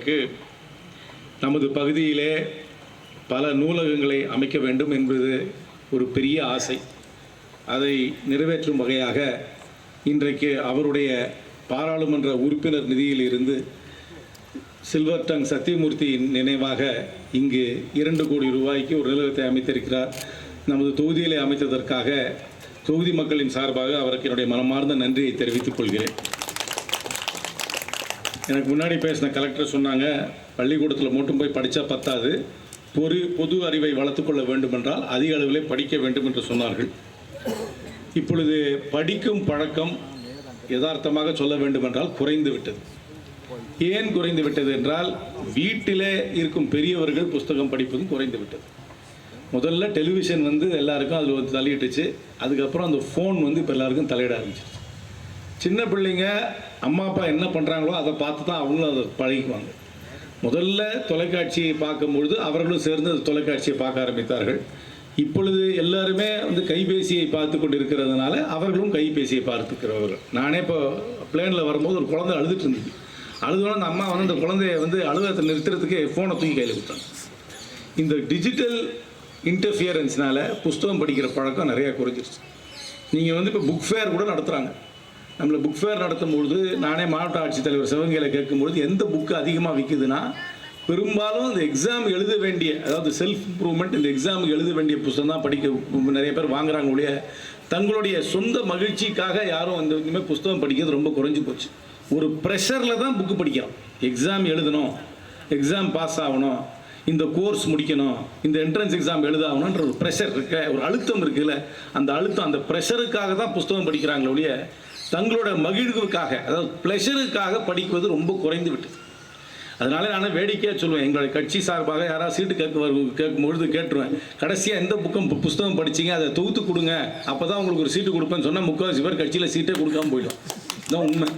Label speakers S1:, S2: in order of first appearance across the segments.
S1: அவர்களுக்கு நமது பகுதியிலே பல நூலகங்களை அமைக்க வேண்டும் என்பது ஒரு பெரிய ஆசை. அதை நிறைவேற்றும் வகையாக இன்றைக்கு அவருடைய பாராளுமன்ற உறுப்பினர் நிதியில் இருந்து சில்வர் டங் சத்தியமூர்த்தியின் நினைவாக இங்கு இரண்டு கோடி ரூபாய்க்கு ஒரு நிலையத்தை அமைத்திருக்கிறார். நமது தொகுதியிலே அமைத்ததற்காக தொகுதி மக்களின் சார்பாக அவருக்கு என்னுடைய மனமார்ந்த நன்றியை தெரிவித்துக் கொள்கிறேன். எனக்கு முன்னாடி பேசின கலெக்டர் சொன்னாங்க பள்ளிக்கூடத்தில் மட்டும் போய் படித்தா பத்தாது. பொது பொது அறிவை வளர்த்துக்கொள்ள வேண்டுமென்றால் அதிக அளவிலே படிக்க வேண்டும் என்று சொன்னார்கள். இப்பொழுது படிக்கும் பழக்கம் யதார்த்தமாக சொல்ல வேண்டுமென்றால் குறைந்து விட்டது. ஏன் குறைந்து விட்டது என்றால் வீட்டிலே இருக்கும் பெரியவர்கள் புஸ்தகம் படிப்பதும் குறைந்து விட்டது. முதல்ல டெலிவிஷன் வந்து எல்லாருக்கும் அதில் வந்து தலையிட்டுச்சு அதுக்கப்புறம் அந்த ஃபோன் வந்து இப்போ எல்லாருக்கும் தலையிட ஆரம்பிச்சிருச்சு. சின்ன பிள்ளைங்க அம்மா அப்பா என்ன பண்ணுறாங்களோ அதை பார்த்து தான் அவங்களும் அதை பழகிக்குவாங்க. முதல்ல தொலைக்காட்சியை பார்க்கும்பொழுது அவர்களும் சேர்ந்து அந்த தொலைக்காட்சியை பார்க்க ஆரம்பித்தார்கள். இப்பொழுது எல்லாருமே வந்து கைபேசியை பார்த்து கொண்டு இருக்கிறதுனால அவர்களும் கைபேசியை பார்த்துக்கிறவர்கள். நானே இப்போ பிளேனில் வரும்போது ஒரு குழந்தை அழுதுட்டு இருந்துச்சு அழுதோட அந்த அம்மா வந்து அந்த குழந்தைய வந்து அழுவத்தை நிறுத்துறதுக்கு ஃபோனை தூக்கி கையில் கொடுத்தாங்க. இந்த டிஜிட்டல் இன்டர்ஃபியரன்ஸ்னால புஸ்தகம் படிக்கிற பழக்கம் நிறையா குறைஞ்சிருச்சு. நீங்கள் வந்து இப்போ புக் ஃபேர் கூட நடத்துகிறாங்க நம்மளை புக் ஃபேர் நடத்தும் பொழுது நானே மாவட்ட ஆட்சித்தலைவர் சிவகங்கையில் கேட்கும்பொழுது எந்த புக்கு அதிகமாக விற்குதுன்னா பெரும்பாலும் இந்த எக்ஸாம் எழுத வேண்டிய அதாவது செல்ஃப் இம்ப்ரூவ்மெண்ட் இந்த எக்ஸாமுக்கு எழுத வேண்டிய புத்தகம் தான் படிக்க நிறைய பேர் வாங்குறாங்க ஒழிய தங்களுடைய சொந்த மகிழ்ச்சிக்காக யாரும் அந்த இனிமேல் புஸ்தகம் படிக்கிறது ரொம்ப குறைஞ்சி போச்சு. ஒரு ப்ரெஷரில் தான் புக்கு படிக்கிறோம். எக்ஸாம் எழுதணும் எக்ஸாம் பாஸ் ஆகணும் இந்த கோர்ஸ் முடிக்கணும் இந்த என்ட்ரன்ஸ் எக்ஸாம் எழுதாகணுன்ற ஒரு ப்ரெஷர் இருக்க ஒரு அழுத்தம் இருக்குல்ல அந்த அழுத்தம் அந்த ப்ரெஷருக்காக தான் புஸ்தகம் படிக்கிறாங்களே ஒழிய தங்களோட மகிழ்வுக்காக அதாவது ப்ளஷருக்காக படிப்பது ரொம்ப குறைந்து விட்டது. அதனால நான் வேடிக்கையாக சொல்லுவேன் எங்களுடைய கட்சி சார்பாக யாராவது சீட்டு கேட்க கேட்கும் பொழுது கேட்டுருவேன். கடைசியாக எந்த புக்கம் புஸ்தகம் படிச்சீங்க அதை தொகுத்து கொடுங்க. அப்போ தான் உங்களுக்கு ஒரு சீட்டு கொடுப்பேன்னு சொன்னால் முக்கால்வாசி பேர் கட்சியில் சீட்டே கொடுக்காம போயிடும். இதுதான் உண்மை.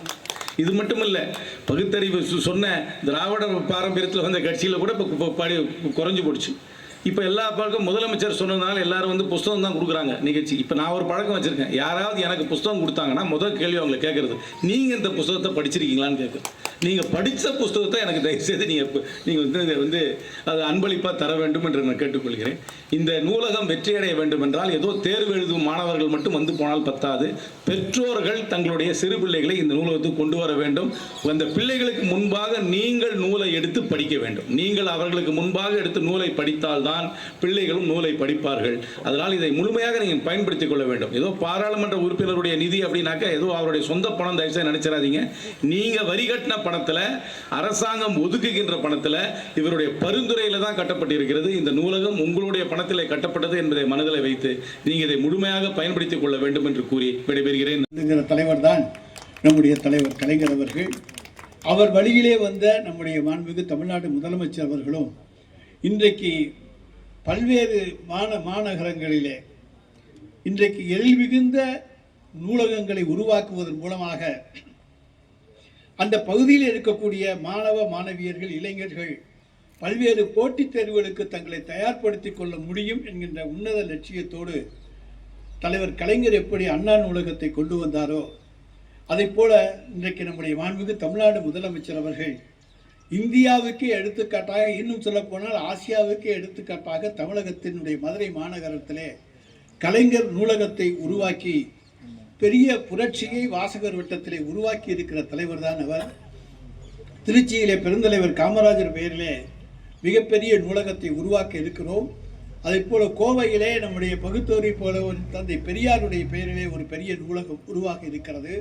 S1: இது மட்டும் இல்லை பகுத்தறிவு சொன்ன திராவிட பாரம்பரியத்தில் வந்த கட்சியில் கூட இப்போ படி குறைஞ்சு போடுச்சு இப்போ எல்லா பழக்கம் முதலமைச்சர் சொன்னதுனால எல்லாரும் வந்து புஸ்தகம் தான் கொடுக்குறாங்க நிகழ்ச்சி. இப்போ நான் ஒரு பழக்கம் வச்சுருக்கேன். யாராவது எனக்கு புஸ்தகம் கொடுத்தாங்கன்னா முதல் கேள்வி அவங்களை கேட்குறது. நீங்கள் இந்த புஸ்தகத்தை படிச்சிருக்கீங்களான்னு கேட்குறது நீங்கள் படித்த புஸ்தகத்தை எனக்கு தயவுசெய்து நீங்கள் நீங்கள் வந்து இதை வந்து அது அன்பளிப்பாக தர வேண்டும் என்று நான் கேட்டுக்கொள்கிறேன். இந்த நூலகம் வெற்றியடைய வேண்டும் என்றால் ஏதோ தேர்வு எழுதும் மாணவர்கள் மட்டும் வந்து போனால் பத்தாது. பெற்றோர்கள் தங்களுடைய சிறு பிள்ளைகளை இந்த நூலகத்துக்கு கொண்டு வர வேண்டும். அந்த பிள்ளைகளுக்கு முன்பாக நீங்கள் நூலை எடுத்து படிக்க வேண்டும். நீங்கள் அவர்களுக்கு முன்பாக எடுத்து நூலை படித்தால்தான் பிள்ளைகளும் நூலை படிப்பார்கள். அதனால் இதை முழுமையாக நீங்கள் பயன்படுத்திக் கொள்ள வேண்டும். ஏதோ பாராளுமன்ற உறுப்பினருடைய நிதி அப்படின்னாக்கா ஏதோ அவருடைய சொந்த பணம் தயவுசெய்து நினைச்சிடாதீங்க. நீங்கள் வரி கட்டின பணத்தில் அரசாங்கம் ஒதுக்குகின்ற பணத்தில் இவருடைய பரிந்துரையில் தான் கட்டப்பட்டிருக்கிறது. இந்த நூலகம் உங்களுடைய பணத்தில் கட்டப்பட்டது என்பதை மனதில் வைத்து நீங்கள் இதை முழுமையாக பயன்படுத்திக் கொள்ள வேண்டும் என்று கூறி விடைபெறுகிறேன்.
S2: தலைவர் தான் நம்முடைய தலைவர் கலைஞர் அவர்கள். அவர் வழியிலே வந்த நம்முடைய மாண்புமிகு தமிழ்நாடு முதலமைச்சர் அவர்களும் இன்றைக்கு பல்வேறு மாண மாநகரங்களிலே இன்றைக்கு எழில் மிகுந்த நூலகங்களை உருவாக்குவதன் மூலமாக அந்த பகுதியில் இருக்கக்கூடிய மாணவ மாணவியர்கள் இளைஞர்கள் பல்வேறு போட்டித் தேர்வுகளுக்கு தங்களை தயார்படுத்தி கொள்ள முடியும் என்கின்ற உன்னத லட்சியத்தோடு தலைவர் கலைஞர் எப்படி அண்ணா நூலகத்தை கொண்டு வந்தாரோ அதைப் போல இன்றைக்கு நம்முடைய மாண்புக்கு தமிழ்நாடு முதலமைச்சர் அவர்கள் இந்தியாவுக்கே எடுத்துக்காட்டாக இன்னும் சொல்லப்போனால் ஆசியாவுக்கே எடுத்துக்காட்டாக தமிழகத்தினுடைய மதுரை மாநகரத்திலே கலைஞர் நூலகத்தை உருவாக்கி பெரிய புரட்சியை வாசகர் வட்டத்திலே உருவாக்கி இருக்கிற தலைவர் தான் அவர். திருச்சியிலே பெருந்தலைவர் காமராஜர் பெயரிலே மிகப்பெரிய நூலகத்தை உருவாக்க இருக்கிறோம். அதைப் போல கோவையிலே நம்முடைய பகுத்தோரி போல ஒரு தந்தை பெரியாருடைய பெயரிலே ஒரு பெரிய நூலகம் உருவாக இருக்கிறது.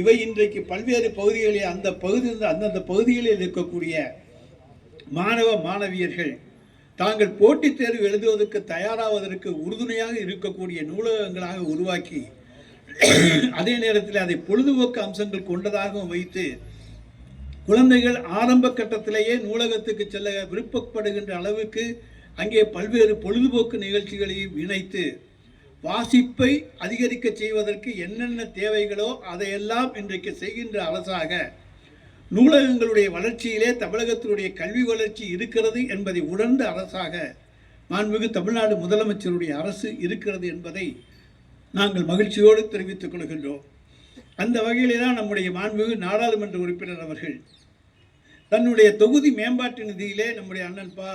S2: இவை இன்றைக்கு பல்வேறு பகுதிகளிலே அந்த பகுதி அந்தந்த பகுதிகளில் இருக்கக்கூடிய மாணவ மாணவியர்கள் தாங்கள் போட்டித் தேர்வு எழுதுவதற்கு தயாராவதற்கு உறுதுணையாக இருக்கக்கூடிய நூலகங்களாக உருவாக்கி அதே நேரத்தில் அதை பொழுதுபோக்கு அம்சங்கள் கொண்டதாகவும் வைத்து குழந்தைகள் ஆரம்ப கட்டத்திலேயே நூலகத்துக்கு செல்ல விருப்பப்படுகின்ற அளவுக்கு அங்கே பல்வேறு பொழுதுபோக்கு நிகழ்ச்சிகளையும் இணைத்து வாசிப்பை அதிகரிக்க செய்வதற்கு என்னென்ன தேவைகளோ அதையெல்லாம் இன்றைக்கு செய்கின்ற அரசாக நூலகங்களுடைய வளர்ச்சியிலே தமிழகத்தினுடைய கல்வி வளர்ச்சி இருக்கிறது என்பதை உணர்ந்த அரசாக மாண்புமிகு தமிழ்நாடு முதலமைச்சருடைய அரசு இருக்கிறது என்பதை நாங்கள் மகிழ்ச்சியோடு தெரிவித்துக் கொள்கின்றோம். அந்த வகையிலே தான் நம்முடைய மாண்புமிகு நாடாளுமன்ற உறுப்பினர் அவர்கள் தன்னுடைய தொகுதி மேம்பாட்டு நிதியிலே நம்முடைய அண்ணன் பா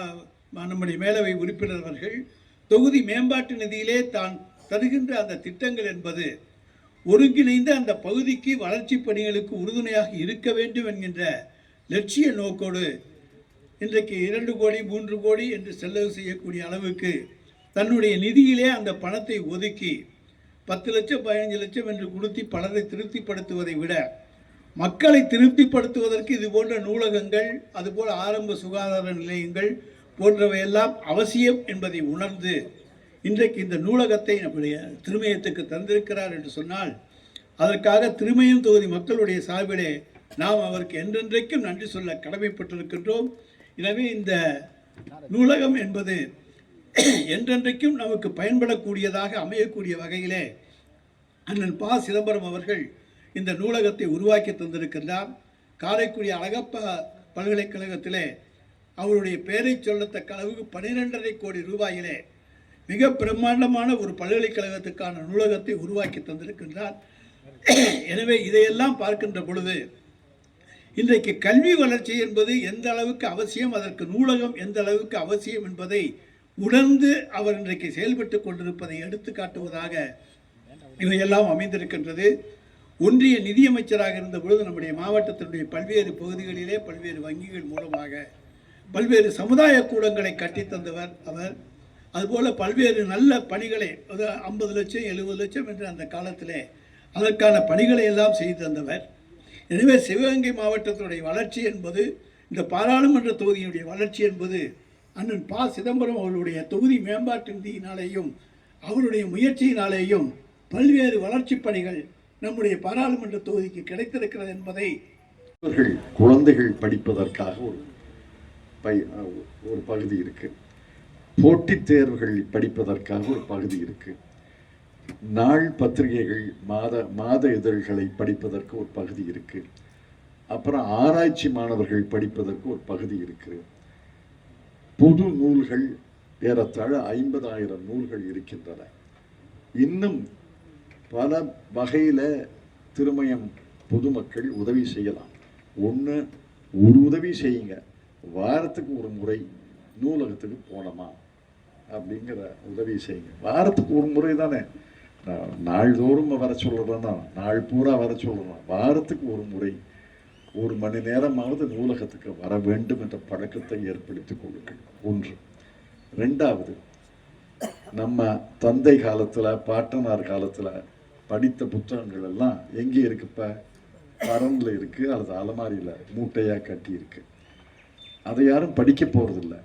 S2: நம்முடைய மேலவை உறுப்பினர் அவர்கள் தொகுதி மேம்பாட்டு நிதியிலே தான் தருகின்ற அந்த திட்டங்கள் என்பது ஒருங்கிணைந்து அந்த பகுதிக்கு வளர்ச்சி பணிகளுக்கு உறுதுணையாக இருக்க வேண்டும் என்கின்ற லட்சிய நோக்கோடு இன்றைக்கு இரண்டு கோடி மூன்று கோடி என்று செலவு செய்யக்கூடிய அளவுக்கு தன்னுடைய நிதியிலே அந்த பணத்தை ஒதுக்கி பத்து லட்சம் பதினஞ்சு லட்சம் என்று கொடுத்து பலரை திருப்திப்படுத்துவதை விட மக்களை திருப்திப்படுத்துவதற்கு இது போன்ற நூலகங்கள் அதுபோல் ஆரம்ப சுகாதார நிலையங்கள் போன்றவையெல்லாம் அவசியம் என்பதை உணர்ந்து இன்றைக்கு இந்த நூலகத்தை நம்முடைய திருமயத்துக்கு தந்திருக்கிறார் என்று சொன்னால் அதற்காக திருமயம் தொகுதி மக்களுடைய சார்பிலே நாம் அவருக்கு என்றென்றைக்கும் நன்றி சொல்ல கடமைப்பட்டிருக்கின்றோம். எனவே இந்த நூலகம் என்பது என்றென்றைக்கும் நமக்கு பயன்படக்கூடியதாக அமையக்கூடிய வகையிலே அண்ணன் பா. சிதம்பரம் அவர்கள் இந்த நூலகத்தை உருவாக்கி தந்திருக்கின்றார். காரைக்குடி அழகப்பா பல்கலைக்கழகத்திலே அவருடைய பெயரை சொல்லத்தக்க அளவுக்கு பனிரெண்டரை கோடி ரூபாயிலே மிக பிரம்மாண்டமான ஒரு பல்கலைக்கழகத்துக்கான நூலகத்தை உருவாக்கி தந்திருக்கின்றார். எனவே இதையெல்லாம் பார்க்கின்ற பொழுது இன்றைக்கு கல்வி வளர்ச்சி என்பது எந்த அளவுக்கு அவசியம் அதற்கு நூலகம் எந்த அளவுக்கு அவசியம் என்பதை உணர்ந்து அவர் இன்றைக்கு செயல்பட்டு கொண்டிருப்பதை எடுத்து காட்டுவதாக இவையெல்லாம் அமைந்திருக்கின்றது. ஒன்றிய நிதியமைச்சராக இருந்த பொழுது நம்முடைய மாவட்டத்தினுடைய பல்வேறு பகுதிகளிலே பல்வேறு வங்கிகள் மூலமாக பல்வேறு சமுதாய கூடங்களை கட்டித்தந்தவர் அவர். அதுபோல் பல்வேறு நல்ல பணிகளை அது ஐம்பது லட்சம் எழுபது லட்சம் என்ற அந்த காலத்திலே அதற்கான பணிகளை எல்லாம் செய்து தந்தவர். எனவே சிவகங்கை மாவட்டத்தினுடைய வளர்ச்சி என்பது இந்த பாராளுமன்ற தொகுதியினுடைய வளர்ச்சி என்பது அண்ணன் ப சிதம்பரம் அவர்களுடைய தொகுதி மேம்பாட்டு நிதியினாலேயும் அவருடைய முயற்சியினாலேயும் பல்வேறு வளர்ச்சிப் பணிகள் நம்முடைய பாராளுமன்ற தொகுதிக்கு கிடைத்திருக்கிறது என்பதை
S3: அவர்கள் குழந்தைகள் படிப்பதற்காக ஒரு பை ஒரு பகுதி இருக்குது போட்டித் தேர்வுகள் படிப்பதற்காக ஒரு பகுதி இருக்குது நாள் பத்திரிகைகள் மாத மாத இதழ்களை படிப்பதற்கு ஒரு பகுதி இருக்குது அப்புறம் ஆராய்ச்சி மாணவர்கள் படிப்பதற்கு ஒரு பகுதி இருக்குது புது நூல்கள் ஏறத்தாழ ஐம்பதாயிரம் நூல்கள் இருக்கின்றன. இன்னும் பல வகையில் திருமயம் பொதுமக்கள் உதவி செய்யலாம். ஒன்று ஒரு உதவி செய்யுங்க. வாரத்துக்கு ஒரு முறை நூலகத்துக்கு போனோமா? அப்படிங்கிற உதவி செய்யுங்க. வாரத்துக்கு ஒரு முறை தானே. நாள்தோறும் வர சொல்கிறேன்னா நாள் பூரா வர சொல்கிறேன் வாரத்துக்கு ஒரு முறை ஒரு மணி நேரமாவது நூலகத்துக்கு வர வேண்டும் என்ற பழக்கத்தை ஏற்படுத்திக் கொள்ளுங்கள். ஒன்று. ரெண்டாவது நம்ம தந்தை காலத்தில் பாட்டனார் காலத்தில் படித்த புத்தகங்கள் எல்லாம் எங்கே இருக்குப்ப? பரன்ல இருக்கு அல்லது அலமாரியில் மூட்டையாக கட்டி இருக்கு. அதை யாரும் படிக்க போகிறதில்ல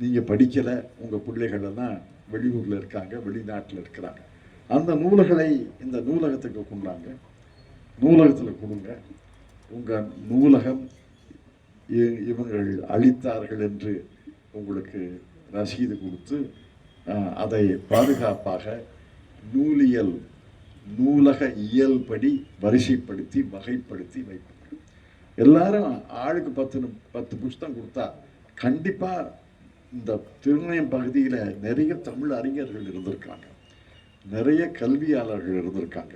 S3: நீங்கள் படிக்கலை உங்கள் பிள்ளைகள் எல்லாம் வெளியூர்ல இருக்காங்க வெளிநாட்டில் இருக்கிறாங்க. அந்த நூல்களை இந்த நூலகத்துக்கு கொண்டாங்க. நூலகத்தில் கொடுங்க. உங்கள் நூலகம் இவங்கள் அளித்தார்கள் என்று உங்களுக்கு ரசீது கொடுத்து அதை பாதுகாப்பாக நூலியல் நூலக இயல்படி வரிசைப்படுத்தி வகைப்படுத்தி வைப்பாங்க எல்லாரும் ஆளுக்கு பத்து பத்து புஸ்தகம் கொடுத்தா கண்டிப்பாக இந்த திருநயம் பகுதியில் நிறைய தமிழ் அறிஞர்கள் இருந்திருக்காங்க. நிறைய கல்வியாளர்கள் இருந்திருக்காங்க.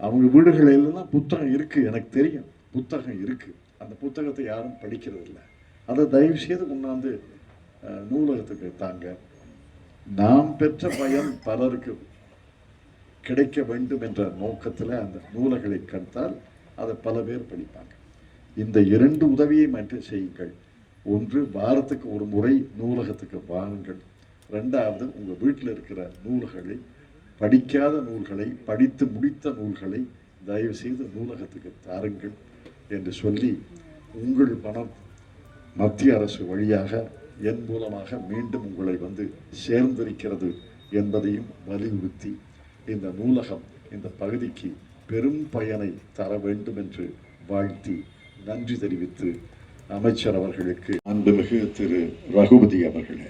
S3: அவங்க வீடுகளெல்லாம் புத்தகம் இருக்குது எனக்கு தெரியும். புத்தகம் இருக்குது அந்த புத்தகத்தை யாரும் படிக்கிறது இல்லை அதை தயவு செய்து கொண்டாந்து நூலகத்துக்கு தாங்க. நாம் பெற்ற பயன் பலருக்கு கிடைக்க வேண்டும் என்ற நோக்கத்தில் அந்த நூலகளை கற்றால் அதை பல பேர் படிப்பாங்க. இந்த இரண்டு உதவியை மட்டும் செய்யுங்கள். ஒன்று வாரத்துக்கு ஒரு முறை நூலகத்துக்கு வாருங்கள். ரெண்டாவது உங்கள் வீட்டில் இருக்கிற நூல்களை படிக்காத நூல்களை படித்து முடித்த நூல்களை தயவு செய்து நூலகத்துக்கு தாருங்கள் என்று சொல்லி உங்கள் பணம் மத்திய அரசு வழியாக என் மூலமாக மீண்டும் உங்களை வந்து சேர்ந்திருக்கிறது என்பதையும் வலியுறுத்தி இந்த நூலகம் இந்த பகுதிக்கு பெரும் பயனை தர வேண்டும் என்று வாழ்த்தி நன்றி தெரிவித்து அமைச்சர் அவர்களுக்கு அன்புமிகு திரு ரகுபதி அவர்களே.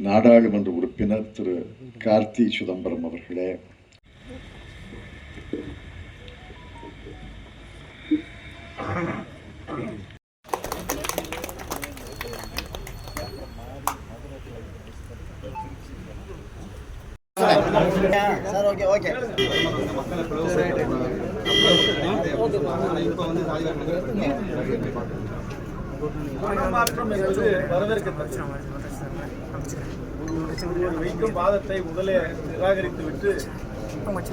S3: நாடாளுமன்ற உறுப்பினர் திரு கார்த்தி சிதம்பரம் அவர்களே
S4: சார் ஓகே ஓகே
S5: மக்களை பிளவுபடுத்தணும். ஆனா இப்ப வந்து சாதிவாரி
S1: மனமாற்றம் என்பது வரவேற்கத்தக்கது. ஒருவர் வைக்கும் வாதத்தை முதலே நிராகரித்து விட்டு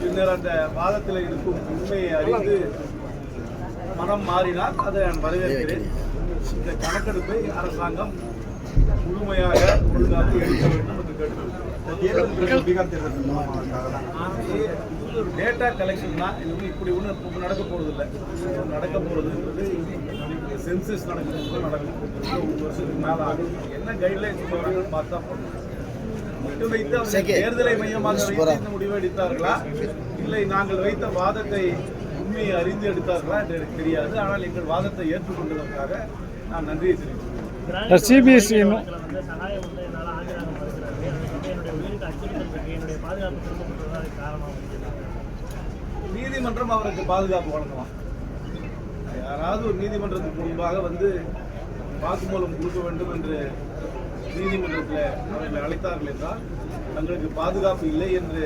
S1: பின்னர் அந்த வாதத்தில் இருக்கும் உண்மையை அறிந்து மனம் மாறினால் அதை நான் வரவேற்கிறேன். இந்த கணக்கெடுப்பை அரசாங்கம் முழுமையாக ஒழுங்காக எடுக்க வேண்டும் என்று கேட்டுக்கொள்கிறேன்.
S5: பீகார் தேர்தல்
S1: ஒரு டேட்டா கலெக்ஷன் தான். இப்படி ஒன்றும் நடக்க போகிறது இல்லை நடக்க போகிறதுன்றது சென்சஸ் நடக்கும்போது நடக்கும் ஒரு வருஷத்துக்கு மேலே ஆகும் என்ன கைட்லைன்ஸ் போகிறாங்கன்னு பார்த்தா போதும் மட்டும் வைத்து அவர்கள். தேர்தலை மையமாக வைத்து இந்த முடிவை எடுத்தார்களா? இல்லை நாங்கள் வைத்த வாதத்தை உண்மையை அறிந்து எடுத்தார்களா என்று எனக்கு தெரியாது. ஆனால் எங்கள் வாதத்தை ஏற்றுக்கொண்டதற்காக நான் நன்றியை தெரிவிக்கிறேன்
S6: சிபிஎஸ்சி
S1: நீதிமன்றம் அவருக்கு பாதுகாப்பு வழங்கலாம். யாராவது ஒரு நீதிமன்றத்துக்கு முன்பாக வந்து வாக்குமூலம் கொடுக்க வேண்டும் என்று நீதிமன்றத்தில் அவர்களை அழைத்தார்கள் என்றால் தங்களுக்கு பாதுகாப்பு இல்லை என்று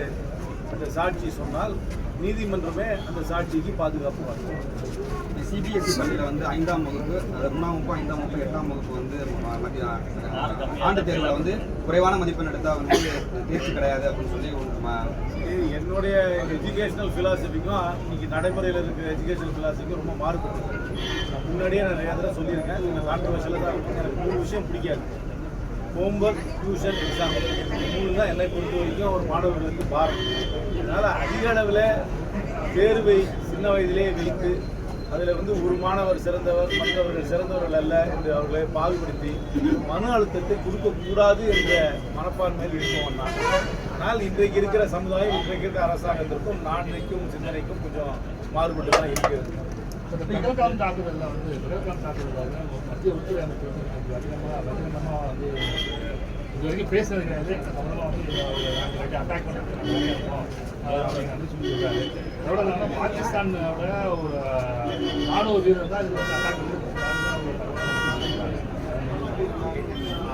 S1: அந்த சாட்சி சொன்னால் நீதிமன்றமே அந்த சாட்சிக்கு பாதுகாப்பு வழங்கும்
S5: சிபிஎஸ்சி பள்ளியில் வந்து ஐந்தாம் வகுப்பு அது மூணாம் வகுப்பு ஐந்தாம் வகுப்பு எட்டாம் வகுப்பு வந்து ஆண்டு தேர்வில் வந்து குறைவான மதிப்பெண் எடுத்தால் வந்து தேர்ச்சி கிடையாது அப்படின்னு சொல்லி
S1: என்னுடைய எஜுகேஷனல் ஃபிலாசபிக்கும் இன்னைக்கு நடைமுறையில் இருக்கிற எஜுகேஷனல் ஃபிலாசபிக்கும் ரொம்ப மாறுபட்டு நான் முன்னாடியே நான் நிறைய தடவை சொல்லியிருக்கேன். இந்த கான்ட்ரவர்ஷியில் தான் இருக்கும். எனக்கு மூணு விஷயம் பிடிக்காது. ஹோம்ஒர்க் டியூஷன் எக்ஸாம் மூணு தான் என்னை பொறுத்த வரைக்கும் ஒரு மாணவர்களுக்கு பாரம். அதனால் அதிக அளவில் தேர்வை சின்ன வயதிலே வைத்து அதில் வந்து ஒரு மாணவர் சிறந்தவர் மற்றவர்கள் சிறந்தவர்கள் அல்ல என்று அவர்களை பாகுபடுத்தி மன அழுத்தத்தை கொடுக்கக்கூடாது என்ற மனப்பான்மையில் இருப்பவன் நான் ஆனால் இன்றைக்கு இருக்கிற சமுதாயம் இன்றைக்கு இருக்கிற அரசாங்கத்திற்கும் நாட்டிற்கும் சிந்தனைக்கும் கொஞ்சம் மாறுபட்டு தான் இருக்கிறது
S6: தாக்குதலில் வந்து தாக்குதலில் மத்திய உள்துறை அமைச்சர் வந்து அதிகமாக வந்து இது வரைக்கும் பேசுறது கிடையாது. வந்து அட்டாக் அப்படின்னு வந்து இல்லாமல் பாகிஸ்தானோட ஒரு ராணுவ வீரர் தான் இது வந்து அட்டாக்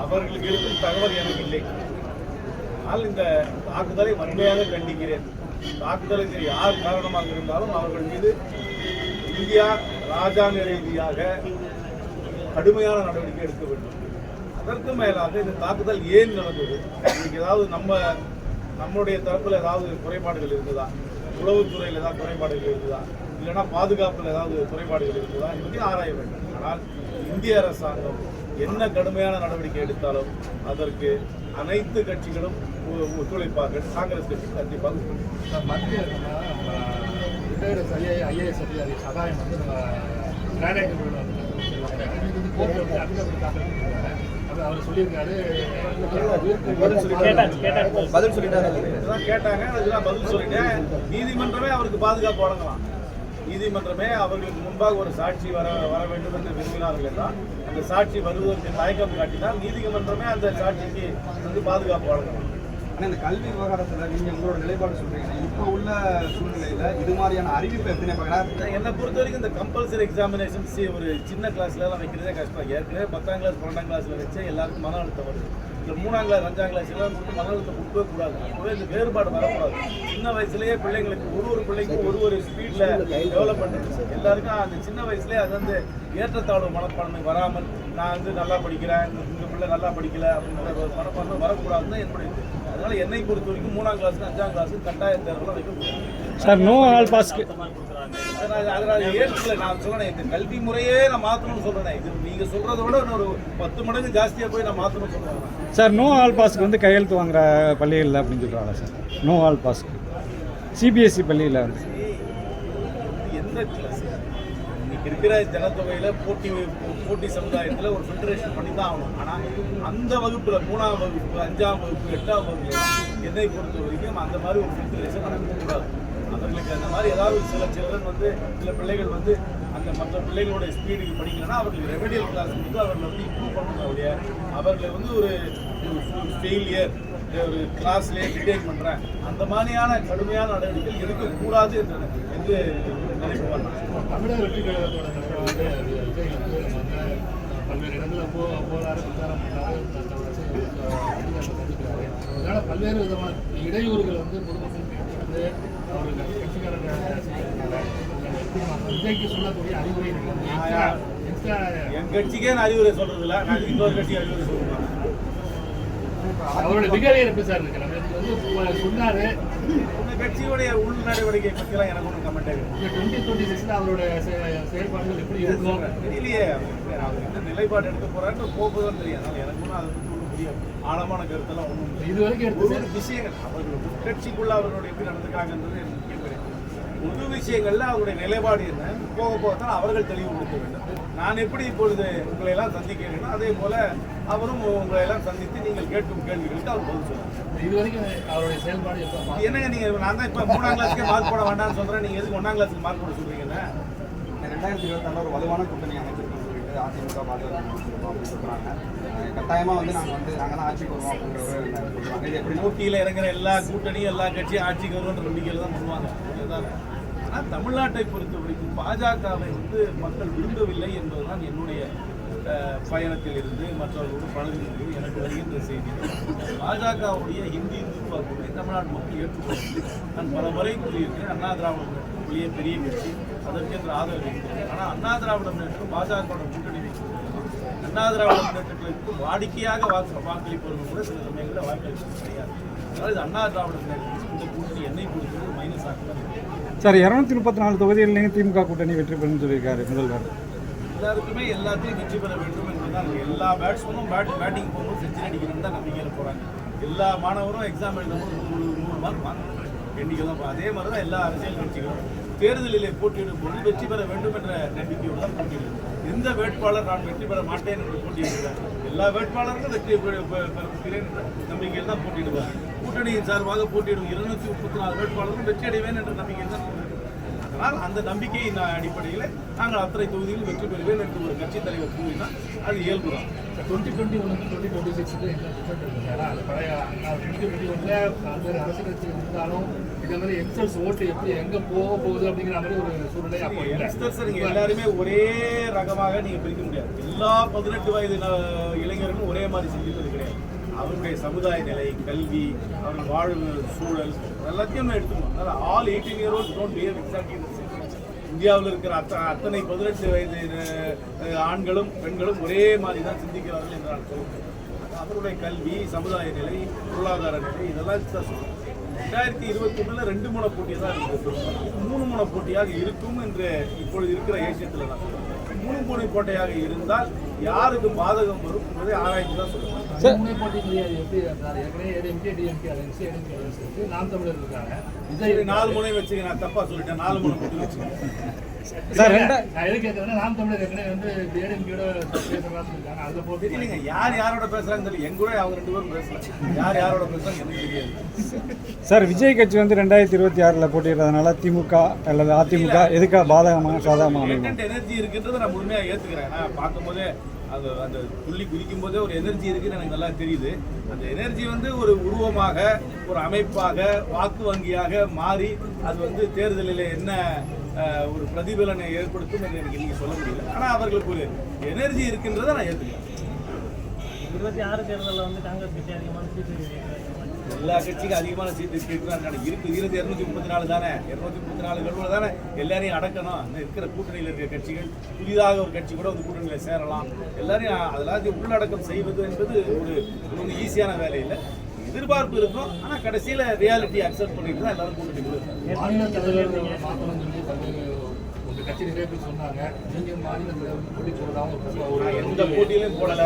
S1: அவர்களுக்கு இருக்கும் தகவல் எனக்கு இல்லை. ஆனால் இந்த தாக்குதலை வன்மையாக கண்டிக்கிறேன். தாக்குதலுக்கு யார் காரணமாக இருந்தாலும் அவர்கள் மீது இந்தியா ராஜாங்க ரீதியாக கடுமையான நடவடிக்கை எடுக்க வேண்டும். அதற்கு மேலாக இந்த தாக்குதல் ஏன் நடந்தது? இன்னைக்கு ஏதாவது நம்ம நம்மளுடைய தரப்பில் ஏதாவது குறைபாடுகள் இருக்குதா உளவுத்துறையில் ஏதாவது குறைபாடுகள் இருக்குதா இல்லைன்னா பாதுகாப்பில் ஏதாவது குறைபாடுகள் இருக்குதா என்பதை ஆராய வேண்டும். ஆனால் இந்திய அரசாங்கம் என்ன கடுமையான நடவடிக்கை எடுத்தாலும் அதற்கு அனைத்து கட்சிகளும் ஒ- ஒத்துழைப்பார்கள். காங்கிரஸ் கட்சி கண்டிப்பாக
S6: மத்திய ஐஏஎஸ் அதிகாரி சகாயம் வந்து நம்ம
S5: பதில் சொல்லிட்டாரு
S1: கேட்டாங்க பதில் சொல்லிட்டேன். நீதிமன்றமே அவருக்கு பாதுகாப்பு வழங்கலாம். நீதிமன்றமே அவர்களுக்கு முன்பாக ஒரு சாட்சி வர வர வேண்டும் என்று விரும்பினார்கள் என்றால் அந்த சாட்சி வருவதற்கு தயக்கம் காட்டினால் நீதிமன்றமே அந்த சாட்சிக்கு வந்து பாதுகாப்பு வழங்கலாம்.
S5: இந்த கல்வி விவகாரத்தில் நீங்கள் உங்களோட நிலைப்பாடு சொல்கிறீங்க இப்போ உள்ள சூழ்நிலையில் இது மாதிரியான அறிவிப்பு எப்படி பார்க்கலாம்
S1: என்னை பொறுத்த வரைக்கும் இந்த கம்பல்சரி எக்ஸாமினேஷன் சி ஒரு சின்ன கிளாஸ்லலாம் வைக்கிறதே கஷ்டம். ஏற்கனவே பத்தாம் கிளாஸ் பன்னெண்டாம் கிளாஸில் வச்சு எல்லாருக்கும் மன அழுத்தம் வருது. இந்த மூணாம் கிளாஸ் அஞ்சாம் கிளாஸ் எல்லாம் கொடுத்து மன அழுத்தம் கொடுக்கவே கூடாது. அப்போவே இந்த வேறுபாடு வரக்கூடாது. சின்ன வயசுலேயே பிள்ளைங்களுக்கு ஒரு ஒரு பிள்ளைக்கும் ஒரு ஒரு ஸ்பீடில் டெவலப் பண்ணுறது எல்லாருக்கும் அந்த சின்ன வயசுலேயே அது வந்து ஏற்றத்தாழ்வு மனப்பான்மை வராமல் நான் வந்து நல்லா படிக்கிறேன் இந்த பிள்ளை நல்லா படிக்கல அப்படின்ற ஒரு மனப்பான்மை வரக்கூடாதுன்னு என்னுடைய அதனால என்னை பொறுத்த வரைக்கும் மூணாம் கிளாஸ் அஞ்சாம் கிளாஸ் கட்டாய தேர்வுலாம் வைக்கக்கூடாது
S6: சார் நோ ஆல் பாஸ்க்கு
S1: நான் அதனால ஏற்கல நான் சொல்றேன் இந்த கல்வி முறையே நான் மாத்தணும்னு சொல்றேன். இது நீங்க சொல்றதை விட இன்னொரு பத்து மடங்கு ஜாஸ்தியா போய் நான் மாத்தணும்னு சொல்றேன்.
S6: சார் நோ ஆல் பாஸ்க்கு வந்து கையெழுத்து வாங்குற பள்ளிகள் அப்படின்னு சொல்கிறாங்க சார்? நோ ஆல் பாஸ்க்கு சிபிஎஸ்சி பள்ளியில் வந்து.
S1: எந்த கிளாஸ் இருக்கிற ஜனத்தொகையில் போட்டி போட்டி சமுதாயத்தில் ஒரு ஃபில்டரேஷன் பண்ணி தான் ஆகணும். ஆனால் அந்த வகுப்பில் மூணாம் வகுப்பு அஞ்சாம் வகுப்பு எட்டாம் வகுப்பு என்னை பொறுத்த வரைக்கும் அந்த மாதிரி ஒரு ஃபில்டரேஷன் நடக்கக்கூடாது அவர்களுக்கு அந்த மாதிரி ஏதாவது சில சில்ட்ரன் வந்து சில பிள்ளைகள் வந்து அந்த மற்ற பிள்ளைகளோட ஸ்பீடுக்கு படிக்கலன்னா அவர்களுக்கு ரெமடியல் கிளாஸ் கொடுத்து அவர்களை வந்து இம்ப்ரூவ் பண்ணணும் அவர்களை வந்து ஒரு ஃபெயிலியர் ஒரு கிளாஸ்லேயே டிடெக்ட் பண்ணுறேன் அந்த மாதிரியான கடுமையான நடவடிக்கைகள் இருக்கக்கூடாது என்று என்று
S6: தமிழக வெற்றி கழகத்தோட வந்து விஜய் வந்து நம்ம பல்வேறு இடங்களில் போ போகிறாரு பிரச்சாரம் பண்ணாரு சந்திக்கிறாரு பல்வேறு விதமான இடையூறுகள் வந்து பொதுமக்களுக்கு வந்து அவர்கள் கட்சிக்காரங்க விஜய்க்கு சொல்லக்கூடிய அறிவுரை எக்ஸ்ட்ரா
S1: என் கட்சிக்கே நான் அறிவுரை சொல்றது நான் இன்னொரு கட்சி அறிவுரை சொல்றேன்.
S6: அவரோட பிகேவியர் எப்படி சார் இருக்கு. நம்ம சொன்னாரு.
S1: கட்சியுடைய உள் நடவடிக்கை பற்றிலாம் எனக்கு ஒன்றும் கமெண்ட்
S6: இந்த டுவெண்ட்டி டுவெண்ட்டி சிக்ஸ்ல அவரோட செயல்பாடுகள் எப்படி இருக்கும்?
S1: தெரியலையே அவர் என்ன நிலைப்பாடு எடுக்க போறான்னு போகுதான் தெரியும். அதனால எனக்கு ஒன்றும் அதை ஒன்றும் பெரிய ஆழமான கருத்தெல்லாம் ஒன்றும் இல்லை.
S6: இது வரைக்கும் எடுத்து
S1: விஷயங்கள். அவர்கள் உட்கட்சிக்குள்ள அவரோட எப்படி நடந்துக்காங்கன்றது எனக்கு முக்கியம் கிடையாது பொது விஷயங்கள்ல அவருடைய நிலைப்பாடு என்ன? போக போகத்தான் அவர்கள் தெளிவுபடுத்த வேண்டும். நான் எப்படி இப்பொழுது உங்களை எல்லாம் சந்திக்கிறேனோ அதே போல அவரும் உங்களை எல்லாம் சந்தித்து நீங்கள் கேட்கும் கேள்விகளுக்கு அவர் பதில்
S6: இது வரைக்கும் அவருடைய செயல்பாடு
S1: என்னங்க நீங்க நான் தான் இப்ப மூணாம் கிளாஸ்க்கே மார்க் போட வேண்டாம்னு சொல்றேன். நீங்க எதுக்கு ஒன்னாம் கிளாஸ்க்கு மார்க் போட சொல்றீங்கன்னா
S5: ரெண்டாயிரத்தி இருபத்தாறுல ஒரு வலுவான கூட்டணி அமைச்சிருக்கோம்னு சொல்லிட்டு அதிமுக பாஜக அப்படின்னு சொல்றாங்க. அஹ் கட்டாயமா வந்து நாங்க வந்து நாங்க தான் ஆட்சிக்கு வருவோம் இது எப்படி
S1: போட்டியில இறங்குற எல்லா கூட்டணியும் எல்லா கட்சியும் ஆட்சிக்கு வருவோன்ற நம்பிக்கையில தான் பண்ணுவாங்க. இதுதான். ஆனால் தமிழ்நாட்டை பொறுத்த வரைக்கும் பாஜகவை வந்து மக்கள் விரும்பவில்லை என்பதுதான் என்னுடைய பயணத்தில் இருந்து மற்றவர்களோடு பழகுகிறது. எனக்கு வருகின்ற செய்தி. பாஜகவுடைய ஹிந்தி இந்துத்துவ கொள்கை தமிழ்நாடு மக்கள் ஏற்றுக்கொண்டு நான் பல முறை கூறியிருக்கிறேன். அண்ணா திராவிட முன்னேற்றத்திலேயே பெரிய கட்சி அதற்கென்று ஆதரவு இருக்கிறது. ஆனால் அண்ணா திராவிட முன்னேற்றம் பாஜகவோட கூட்டணி அண்ணா திராவிட முன்னேற்றங்களுக்கு வாடிக்கையாக வாக்கு வாக்களிப்பவர்கள் கூட சில சமயங்களில் வாக்களிப்பது கிடையாது. அதாவது அண்ணா திராவிட முன்னேற்றம் இந்த கூட்டணி என்னை பொறுத்தவரை மைனஸ் ஆக
S4: சார் இரநூத்தி முப்பத்தி நாலு தொகுதிகளிலையும் திமுக கூட்டணி வெற்றி பெறும் சொல்லியிருக்காரு முதல்வர்.
S1: எல்லாருக்குமே எல்லாத்தையும் வெற்றி பெற வேண்டும் என்பதுதான் எல்லா பேட்ஸ்மேனும் பேட் பேட்டிங் போகும்போது செஞ்சு அடிக்கணும் தான் நம்பிக்கையில் போகிறாங்க எல்லா மாணவரும் எக்ஸாம் எழுதும்போது நூறு நூறு மார்க் வாங்க எண்ணிக்கை தான் அதே மாதிரி தான் எல்லா அரசியல் கட்சிகளும் தேர்தலிலே போட்டியிடும் போது வெற்றி பெற வேண்டும் என்ற நம்பிக்கையோடு தான் போட்டியிடும் எந்த வேட்பாளர் நான் வெற்றி பெற மாட்டேன் என்று போட்டியிடுகிறார்? எல்லா வேட்பாளர்களும் வெற்றி பெற நம்பிக்கையில் தான் போட்டியிடுவார். கூட்டணியின் சார்பாக போட்டியிடும் இருநூத்தி முப்பத்தி நாலு வேட்பாளரும் வெற்றி அடைவேன் என்ற நம்பிக்கையில் தான் அதனால் அந்த நம்பிக்கையின் அடிப்படையில் நாங்கள் அத்தனை தொகுதியில் வெற்றி பெறுவேன் என்று ஒரு கட்சித் தலைவர் கூறினால் அது இயல்புதான்.
S6: டுவெண்ட்டி டுவெண்ட்டி ஒன்று டுவெண்ட்டி டுவெண்ட்டி சிக்ஸ்க்கு என்ன டிஃபரெண்ட் இருக்கு? சார் அது பழைய டுவெண்ட்டி டுவெண்ட்டி ஒன்றில் அரசியல் கட்சிகள் இருந்தாலும் இந்த மாதிரி யங்ஸ்டர்ஸ் ஓட்டு எப்படி எங்கே போக போகுது அப்படிங்கிற மாதிரி ஒரு சூழ்நிலை அப்போ இல்லை.
S1: யங்ஸ்டர்ஸ் நீங்க எல்லாருமே ஒரே ரகமாக நீங்க பிரிக்க முடியாது. எல்லா பதினெட்டு வயது இளைஞர்களும் ஒரே மாதிரி சிந்திப்பது கிடையாது. அவருடைய சமுதாய நிலை கல்வி அவர்கள் வாழ்வு சூழல் எல்லாத்தையும் நம்ம எடுத்துக்கணும். அதனால் all eighteen year olds don't behave exactly இந்தியாவில் இருக்கிற அத்த அத்தனை பதினெட்டு வயது ஆண்களும் பெண்களும் ஒரே மாதிரி தான் சிந்திக்கிறார்கள் என்று நான் சொல்கிறேன் அவருடைய கல்வி சமுதாய நிலை பொருளாதார நிலை இதெல்லாம் தான் ரெண்டாயிரத்தி இருபத்தி ஒன்றில் ரெண்டு முனை போட்டியாக தான் இருக்குது மூணு முனை போட்டியாக இருக்கும் என்று இப்பொழுது இருக்கிற ஏசியத்தில் நான் மூணு மூணு முனை போட்டியாக இருந்தால் யாருக்கு பாதகம் வரும் என்பதை ஆராய்ச்சி தான் சொல்லுவாங்க நாலு முனை வச்சுக்க நான் தப்பா சொல்லிட்டேன். நாலு முனை போட்டி வச்சுக்கேன்
S4: சார்
S6: நாம் தமிழர் ஏற்கனவே வந்து அதில் போட்டு
S1: யார் யாரோட பேசுறாங்கன்னு தெரியல. எங்க கூட அவங்க ரெண்டு பேரும் பேசல. யார் யாரோட பேசுறாங்க எனக்கு தெரியாது.
S4: சார் விஜய் கட்சி வந்து ரெண்டாயிரத்தி இருபத்தி ஆறில் போட்டியிடுறதுனால திமுக அல்லது அதிமுக எதுக்காக பாதகமாக சாதகமாக
S1: எனர்ஜி இருக்குன்றதை நான் முழுமையாக ஏற்றுக்கிறேன் நான் பார்க்கும்போதே அந்த அந்த துள்ளி குதிக்கும் போதே ஒரு எனர்ஜி இருக்குன்னு எனக்கு நல்லா தெரியுது. அந்த எனர்ஜி வந்து ஒரு உருவமாக ஒரு அமைப்பாக வாக்கு வங்கியாக மாறி அது வந்து தேர்தலில் என்ன ஒரு பிரதிபலனை ஏற்படுத்தும் என்று எனக்கு நீங்கள் சொல்ல முடியல. ஆனால் அவர்களுக்கு ஒரு எனர்ஜி இருக்குன்றதை நான் ஏற்றுக்கிறேன்
S7: இருபத்தி ஆறு தேர்தலில் வந்து காங்கிரஸ் கட்சி அதிகமான சீட்டு
S1: எல்லா கட்சிக்கும் அதிகமான சீட்டு கேட்கிறாங்க இருக்கு. இருபது இருநூத்தி முப்பத்தி நாலு தானே? இருநூத்தி முப்பத்தி நாலு கடுவில் தானே எல்லாரையும் அடக்கணும். இன்னும் இருக்கிற கூட்டணியில் இருக்கிற கட்சிகள் புதிதாக ஒரு கட்சி கூட வந்து கூட்டணியில் சேரலாம். எல்லாரையும் அதெல்லாம் உள்ளடக்கம் செய்வது என்பது ஒரு ஒரு ஈஸியான வேலை இல்லை. எதிர்பார்ப்பு இருக்கும். ஆனால் கடைசியில் ரியாலிட்டி அக்செப்ட் பண்ணிட்டு தான் எல்லாரும் கூட்டணி கொடுக்குறாங்க
S6: மாநில தலைவர் மாற்றணும் சொல்லி பல்வேறு உங்க கட்சி நிறைய பேர் சொன்னாங்க. நீங்க மாநில தலைவர் போட்டி
S1: நான் எந்த போட்டியிலும் போடல.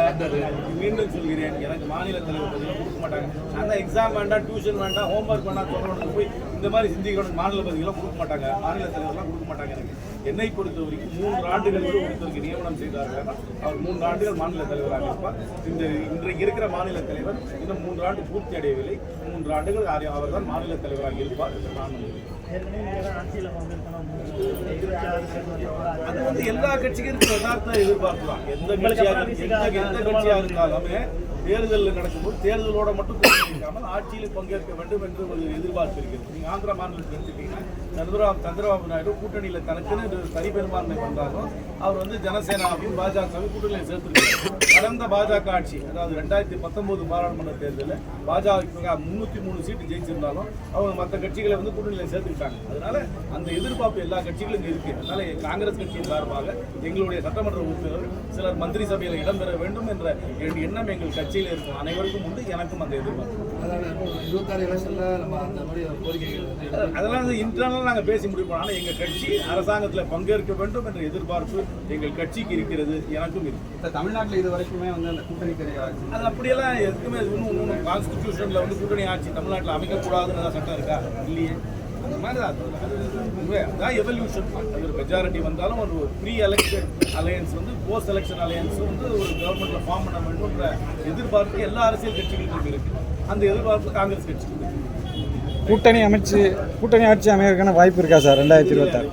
S1: மீண்டும் சொல்கிறேன். எனக்கு மாநில தலைவர் பதவியெல்லாம் கொடுக்க மாட்டாங்க. தான் எக்ஸாம் வேண்டாம் டியூஷன் வேண்டாம் ஹோம்ஒர்க் வேண்டாம் சொல்றவனுக்கு போய் இந்த மாதிரி சிந்திக்கிறவனுக்கு மாநில பதவியெல்லாம் கொடுக்க மாட்டாங்க. மாநில தலைவர்லாம் கொடுக்க மாட்டாங்க எனக்கு. என்னை பொறுத்த வரைக்கும் மூன்று ஆண்டுகளுக்கு ஒருத்தருக்கு நியமனம் செய்தார்கள் அவர் மூன்று ஆண்டுகள் மாநில தலைவராக இருப்பார். இந்த இன்றைக்கு இருக்கிற மாநில தலைவர் இன்னும் மூன்று ஆண்டு பூர்த்தி அடையவில்லை. மூன்று ஆண்டுகள் அவர் தான் மாநில தலைவராக இருப்பார் என்று நான்
S7: நீங்கள்
S1: அது வந்து எல்லா கட்சிக்கும் இருக்கிற யதார்த்த எதிர்பார்ப்பு தான் எந்த கட்சியாக எந்த கட்சியாக இருந்தாலுமே தேர்தல் நடக்கும்போது தேர்தலோட மட்டும் ஆட்சியில் பங்கேற்க வேண்டும் என்று ஒரு எதிர்பார்ப்பு இருக்கிறது நீங்க ஆந்திரா மாநிலத்தில் எடுத்துட்டீங்கன்னா சந்திரபாபு சந்திரபாபு நாயுடு கூட்டணியில் தனக்குன்னு ஒரு தனி பெரும்பான்மை பண்றாலும் அவர் வந்து ஜனசேனாவையும் பாஜகவையும் கூட்டணியில் சேர்த்திருக்காரு. கடந்த பாஜக ஆட்சி அதாவது ரெண்டாயிரத்தி பத்தொன்பது பாராளுமன்ற தேர்தலில் பாஜக முன்னூத்தி மூணு சீட்டு ஜெயிச்சிருந்தாலும் அவங்க மற்ற கட்சிகளை வந்து கூட்டணியில் சேர்த்துக்கிட்டாங்க. அதனால அந்த எதிர்பார்ப்பு எல்லா கட்சிகளும் இருக்கு. அதனால காங்கிரஸ் கட்சியின் சார்பாக எங்களுடைய சட்டமன்ற உறுப்பினர்கள் சிலர் மந்திரி சபையில் இடம்பெற வேண்டும் என்ற என் எண்ணம் எங்கள் கட்சியில் இருக்கும் அனைவருக்கும் உண்டு எனக்கும் அந்த எதிர்பார்ப்பு.
S6: அதாவது இப்போ
S1: அதெல்லாம் நாங்கள் பேசி முடிப்போம் ஆனால் எங்கள் கட்சி அரசாங்கத்தில் பங்கேற்க வேண்டும் என்ற எதிர்பார்ப்பு எங்கள் கட்சிக்கு இருக்கிறது எனக்கும் இருக்கு.
S5: இப்ப தமிழ்நாட்டுல இது வரைக்குமே வந்து அந்த கூட்டணி கிடையாது
S1: அது அப்படியெல்லாம் எதுக்குமே இன்னும் இன்னும் கான்ஸ்டிடியூஷனில் வந்து கூட்டணி ஆட்சி தமிழ்நாட்டில் அமைக்கக்கூடாதுன்னு சட்டம் இருக்கா? இல்லையே. அந்த மாதிரி. அதான் எவல்யூஷன் அது ஒரு மெஜாரிட்டி வந்தாலும் ஒரு ப்ரீ எலெக்ஷன் அலையன்ஸ் வந்து போஸ்ட் எலெக்ஷன் அலையன்ஸ் வந்து ஒரு கவர்மெண்ட்ல ஃபார்ம் பண்ண வேண்டும்ன்ற எதிர்பார்ப்பு எல்லா அரசியல் கட்சிகளுக்கும் இருக்கு. அந்த எதிர்பார்ப்பு காங்கிரஸ் கட்சிக்கு இருக்கு.
S4: கூட்டணி அமைச்சு கூட்டணி ஆட்சி அமையறதுக்கான வாய்ப்பு இருக்கா சார்? ரெண்டாயிரத்தி இருபத்தாறு.